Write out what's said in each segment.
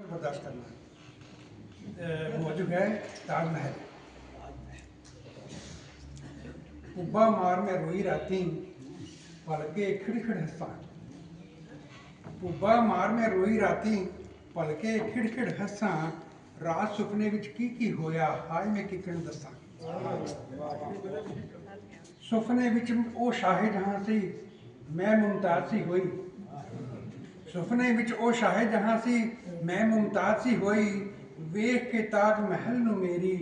बर्दाश्त करना है मौजूद है ताजमहल उब्बा मार में रोई राती पलके खिड़खिड़ हंसा ਉਬਾ ਮਾਰ ਮੈਂ ਰੋਈ ਰਾਤੀ ਪਲਕੇ ਖਿੜਖਿੜ ਹੱਸਾਂ ਰਾਤ ਸੁਪਨੇ ਵਿੱਚ ਕੀ ਕੀ ਹੋਇਆ ਹਾਏ ਮੈਂ ਕਿਕਣ ਦੱਸਾਂ ਸੁਪਨੇ ਵਿੱਚ ਉਹ ਸ਼ਾਹੇ ਜਹਾਂ ਸੀ ਮੈਂ ਮੁਮਤਾਜ਼ ਸੀ ਹੋਈ ਸੁਪਨੇ ਵਿੱਚ ਉਹ ਸ਼ਾਹੇ ਜਹਾਂ ਸੀ ਮੈਂ ਮੁਮਤਾਜ਼ ਸੀ ਹੋਈ, ਵੇਖ ਕੇ ਤਾਜ ਮਹਿਲ ਨੂੰ ਮੇਰੀ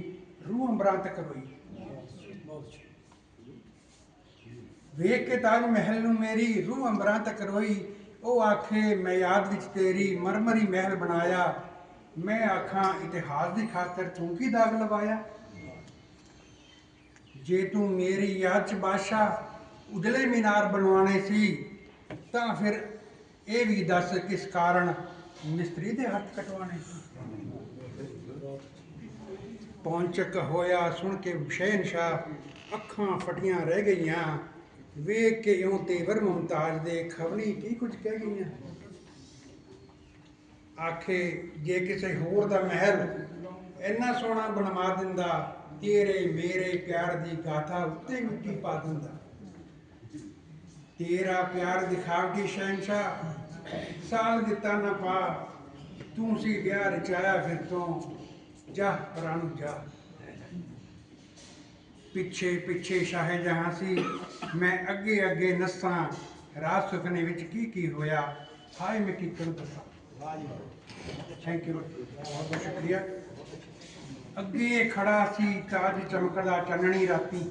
ਰੂਹ ਅੰਬਰਾਂ ਤੱਕ ਰੋਈ ਵੇਖ ਕੇ ਤਾਜ ਮਹਿਲ ਨੂੰ ਮੇਰੀ ਰੂਹ ਅੰਬਰਾਂ ਤੱਕ ਰੋਈ। ਉਹ ਆਖੇ, ਮੈਂ ਯਾਦ ਵਿੱਚ ਤੇਰੀ ਮਰਮਰੀ ਮਹਿਲ ਬਣਾਇਆ। ਮੈਂ ਆਖਾਂ, ਇਤਿਹਾਸ ਦੀ ਖਾਤਰ ਤੂੰ ਕੀ ਦਾਗ ਲਵਾਇਆ? ਜੇ ਤੂੰ ਮੇਰੀ ਯਾਦ ਚ ਬਾਦਸ਼ਾਹ ਉਜਲੇ ਮੀਨਾਰ ਬਣਵਾਣੇ ਸੀ, ਤਾਂ ਫਿਰ ਇਹ ਵੀ ਦੱਸ ਕਿਸ ਕਾਰਨ ਮਿਸਤਰੀ ਦੇ ਹੱਥ ਕਟਵਾਣੇ ਪਹੁੰਚਕ ਹੋਇਆ ਸੁਣ ਕੇ ਸ਼ਹਿਨਸ਼ਾਹ ਅੱਖਾਂ ਫਟੀਆਂ ਰਹਿ ਗਈਆਂ। ਵੇਖ ਕੇ ਇਉਂ ਤੇਵਰ ਮੁਮਤਾਜ਼ ਦੇ ਖਵਣੀ ਕੀ ਕੁਝ ਕਹਿ ਗਈਆਂ। ਆਖੇ, ਜੇ ਕਿਸੇ ਹੋਰ ਦਾ ਮਹਿਲ ਇੰਨਾ ਸੋਹਣਾ ਬਣਵਾ ਦਿੰਦਾ, ਤੇਰੇ ਮੇਰੇ ਪਿਆਰ ਦੀ ਗਾਥਾ ਉੱਤੇ ਮਿੱਟੀ ਪਾ ਦਿੰਦਾ। ਤੇਰਾ ਪਿਆਰ ਦਿਖਾਵਟੀ ਸ਼ਹਿਨਸ਼ਾਹ ਸਾਲ ਦਿੱਤਾ ਨਾ ਪਾ ਤੂੰ ਸੀ ਵਿਆਹ ਰਚਾਇਆ ਫਿਰ ਤੋਂ। ਜਾ ਪਰਾਂ ਜਾ। ਪਿੱਛੇ ਪਿੱਛੇ ਸ਼ਾਹ ਜਹਾਂ ਸੀ। ਮੈਂ ਅੱਗੇ ਅੱਗੇ ਨੱਸਾਂ। ਰਾਤ ਸੁਪਨੇ ਵਿੱਚ ਕੀ ਕੀ ਹੋਇਆ? ਹਾਏ ਮੈਂ ਕੀ ਕਰੂੰ ਦੱਸਾਂ ਥੈਂਕ ਯੂ ਬਹੁਤ ਬਹੁਤ ਸ਼ੁਕਰੀਆ। ਅੱਗੇ ਖੜਾ ਸੀ ਤਾਜ ਚਮਕਦਾ ਚੰਨਣੀ ਰਾਤੀ।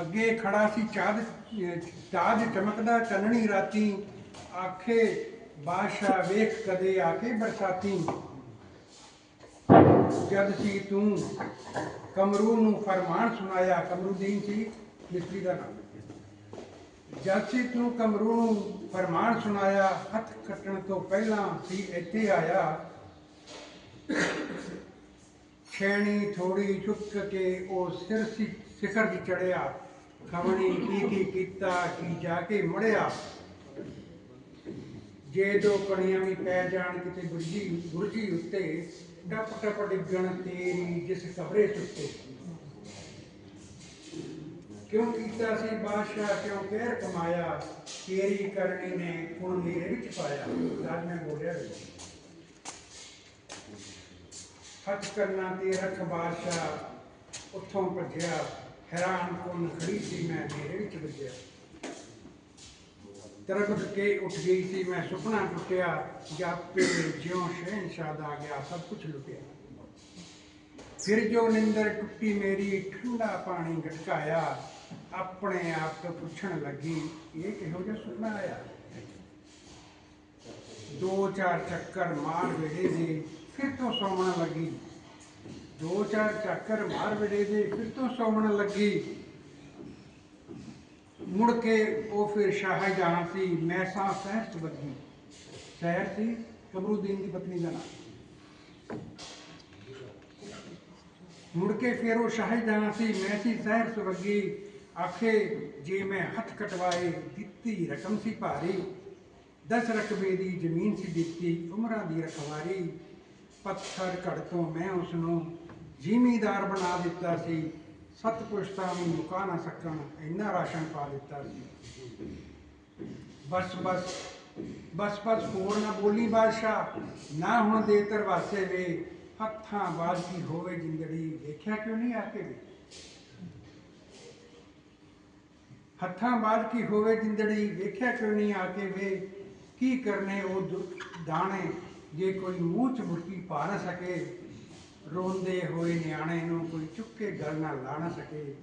ਅੱਗੇ ਖੜਾ ਸੀ ਚਾਦ ਤਾਜ ਚਮਕਦਾ ਚੰਨਣੀ ਰਾਤੀ। ਆਖੇ, ਬਾਦਸ਼ਾਹ ਵੇਖ ਕਦੇ ਆ ਕੇ ਬਰਸਾਤੀ। ਜਦ ਸੀ ਤੂੰ ਕਮਰੂ ਨੂੰ ਫਰਮਾਨ ਸੁਣਾਇਆ, ਕਮਰੂਦੀਨ ਸੀ ਮਿਸਰੀ ਦਾ ਨਾਮ। ਜਦ ਸੀ ਤੂੰ ਕਮਰੂ ਨੂੰ ਫਰਮਾਨ ਸੁਣਾਇਆ, ਹੱਥ ਕੱਟਣ ਤੋਂ ਪਹਿਲਾਂ ਸੀ ਇੱਥੇ ਆਇਆ। ਛੇਣੀ ਥੋੜੀ ਚੁੱਕ ਕੇ ਉਹ ਸਿਰ ਸਿਖਰ ਦੀ ਚੜਿਆ। ਖਵਣੀ ਕੀ ਕੀ ਕੀਤਾ, ਕੀ ਜਾ ਕੇ ਮੁੜਿਆ। ਜੇ ਦੋ ਕਣੀਆਂ ਵੀ ਪੈ ਜਾਣ ਕਿਤੇ ਗੁਰਜੀ ਗੁਰਜੀ ਉੱਤੇ ਟਪ ਟਪ ਡਿੱਗਣ ਤੇਰੀ ਜਿਸ ਕਬਰੇ ਸੁੱਤੇ। ਕਿਉਂ ਕੀਤਾ ਸੀ ਬਾਦਸ਼ਾਹ? ਕਿਉਂ ਕਹਿਰ ਕਮਾਇਆ? ਤੇਰੀ ਕਰਨੀ ਨੇ ਹੁਣ ਮੇਰੇ ਵਿੱਚ ਪਾਇਆ। ਰਾਜ ਮੈਂ ਬੋਲਿਆ ਵਿੱਚ ਹੱਥ ਕਰਨਾ ਤੇ ਰੱਖ ਬਾਦਸ਼ਾਹ। ਉੱਥੋਂ ਭੱਜਿਆ। ਹੈਰਾਨ ਕੋਨ ਖੜੀ ਸੀ? ਮੈਂ ਮੇਰੇ ਵਿੱਚ ਵੱਜਿਆ। ਤਰਬਕ ਕੇ ਉੱਠ ਗਈ ਸੀ, ਮੈਂ ਸੁਪਨਾ ਟੁੱਟਿਆ ਜਾਪੇ ਜਿਉਂ ਸ਼ਹਿਨਸ਼ਾਹ ਦਾ ਗਿਆ, ਸਭ ਕੁਝ ਲੁੱਟਿਆ ਫਿਰ ਜੋ ਨਿੰਦਰ ਟੁੱਟੀ ਮੇਰੀ, ਠੰਡਾ ਪਾਣੀ ਗਟਕਾਇਆ, ਆਪਣੇ ਆਪ ਤੋਂ ਪੁੱਛਣ ਲੱਗੀ, ਇਹ ਕਿਹੋ ਜਿਹਾ ਸੁਪਨਾ ਆਇਆ? ਦੋ ਚਾਰ ਚੱਕਰ ਮਾਰ ਵਿੜੇ ਦੇ, ਫਿਰ ਤੋਂ ਸੌਣ ਲੱਗੀ। ਦੋ ਚਾਰ ਚੱਕਰ ਮਾਰ ਵਿੜੇ ਦੇ, ਫਿਰ ਤੋਂ ਸੌਣ ਲੱਗੀ। ਮੁੜ ਕੇ ਉਹ ਫਿਰ ਸ਼ਾਹਜਹਾਂ ਸੀ, ਮੈਂ ਸਾਂ ਸਹਿਸ ਬੱਗੀ ਸਹਿਰ ਸੀ ਕਮਰੂਦੀਨ ਦੀ ਪਤਨੀ ਦਾ ਨਾਮ। ਮੁੜ ਕੇ ਫਿਰ ਉਹ ਸ਼ਾਹਜਹਾਂ ਸੀ, ਮੈਂ ਸੀ ਸਹਿਰ ਸੁਰਗੀ ਆਖੇ, ਜੇ ਮੈਂ ਹੱਥ ਕਟਵਾਏ, ਦਿੱਤੀ ਰਕਮ ਸੀ ਭਾਰੀ। ਦਸ ਰਕਬੇ ਦੀ ਜ਼ਮੀਨ ਸੀ ਦਿੱਤੀ, ਉਮਰਾਂ ਦੀ ਰਖਵਾਰੀ। ਪੱਥਰ ਘੜ ਤੋਂ ਮੈਂ ਉਸ ਨੂੰ ਜ਼ਿਮੀਦਾਰ ਬਣਾ ਦਿੱਤਾ ਸੀ। ਸੱਤ ਪੁਸ਼ਤਾਂ ਵੀ ਮੁਕਾ ਨਾ ਸਕਣ ਇੰਨਾ ਰਾਸ਼ਨ ਪਾ ਦਿੱਤਾ ਸੀ। ਬਸ ਬਸ ਬਸ ਬਸ ਹੋਰ ਨਾ ਬੋਲੀ ਬਾਦਸ਼ਾਹ, ਨਾ ਹੁਣ ਦੇ ਤਰਵਾਸੇ ਵੇ ਹੱਥਾਂ ਬਾਜ ਕੀ ਹੋਵੇ ਜਿੰਦੜੀ। ਵੇਖਿਆ ਕਿਉਂ ਨਹੀਂ ਆ ਕੇ? ਵੀ ਹੱਥਾਂ ਬਾਜ ਕੀ ਹੋਵੇ ਜਿੰਦੜੀ ਵੇਖਿਆ ਕਿਉਂ ਨਹੀਂ ਆ ਵੇ ਕੀ ਕਰਨੇ ਉਹ ਦਾਣੇ? ਜੇ ਕੋਈ ਮੂੰਹ ਚ ਮੁਰਕੀ ਪਾ ਨਾ ਸਕੇ ਰੋਂਦੇ ਹੋਏ ਨਿਆਣੇ ਨੂੰ ਕੋਈ ਚੁੱਕੇ ਗੱਲ ਨਾ ਲਾ ਨਾ ਸਕੇ।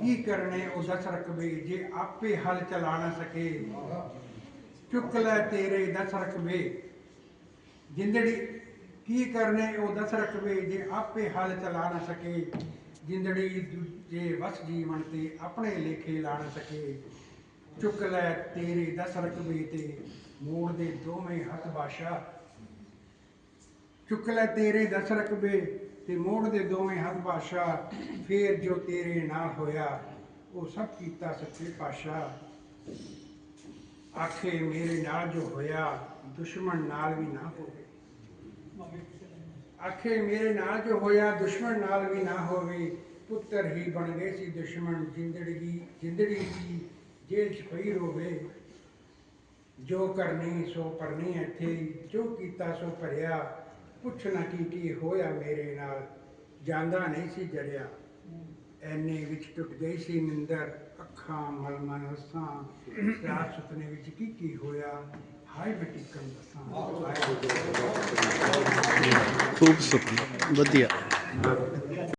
ਕੀ ਕਰਨੇ ਉਹ ਦਸ ਰਕਬੇ ਜੇ ਆਪੇ ਹਲ ਚਲਾ ਨਾ ਸਕੇ। ਚੁੱਕ ਲੈ ਤੇਰੇ, ਦਸ ਰਕਬੇ ਜਿੰਦੜੀ, ਕੀ ਕਰਨੇ ਉਹ ਦਸ ਰਕਬੇ ਜੇ ਆਪੇ ਹਲ ਚਲਾ ਨਾ ਸਕੇ। ਜਿੰਦੜੀ ਦੂਜੇ ਵਸ ਜੀਵਨ ਤੇ ਆਪਣੇ ਲੇਖੇ ਲਾ ਨਾ ਸਕੇ। ਚੁੱਕ ਲੈ ਤੇਰੇ, ਦਸ ਰਕਬੇ ਤੇ ਮੋੜ ਦੇ ਦੋਵੇਂ ਹੱਥ ਬਾਸ਼ਾ। ਚੁੱਕ ਲੈ ਤੇਰੇ ਦਸ ਰਕਬੇ ਤੇ ਮੋੜ ਦੇ ਦੋਵੇਂ ਹੱਥ ਬਾਸ਼ਾ ਫੇਰ ਜੋ ਤੇਰੇ ਨਾਲ ਹੋਇਆ, ਉਹ ਸਭ ਕੀਤਾ ਸੱਚੇ ਪਾਸ਼ਾ ਆਖੇ, ਮੇਰੇ ਨਾਲ ਜੋ ਹੋਇਆ, ਦੁਸ਼ਮਣ ਨਾਲ ਵੀ ਨਾ ਹੋਵੇ। ਆਖੇ, ਮੇਰੇ ਨਾਲ ਜੋ ਹੋਇਆ, ਦੁਸ਼ਮਣ ਨਾਲ ਵੀ ਨਾ ਹੋਵੇ। ਪੁੱਤਰ ਹੀ ਬਣ ਗਏ ਸੀ ਦੁਸ਼ਮਣ ਜ਼ਿੰਦਗੀ ਜਿੰਦੜੀ ਦੀ ਜੇਲ੍ਹ ਚ ਪਈ ਰੋਵੇ। ਜੋ ਕਰਨੀ, ਸੋ ਪਰਨੀ ਇੱਥੇ, ਜੋ ਕੀਤਾ, ਸੋ ਭਰਿਆ। ਪੁੱਛਣਾ ਕੀ ਕੀ ਹੋਇਆ ਮੇਰੇ ਨਾਲ? ਜਾਂਦਾ ਨਹੀਂ ਸੀ ਜਰਿਆ ਐਨੇ ਵਿੱਚ ਟੁੱਟ ਗਈ ਸੀ ਨਿੰਦਰ, ਅੱਖਾਂ, ਮਲਮਲ ਮਲ ਰਾਤ ਸੁਪਨੇ ਵਿੱਚ ਕੀ ਕੀ ਹੋਇਆ? ਹਾਏ ਬੇਟੀ ਕੰਨ ਖੂਬ ਸੁਪਨਾ। ਵਧੀਆ।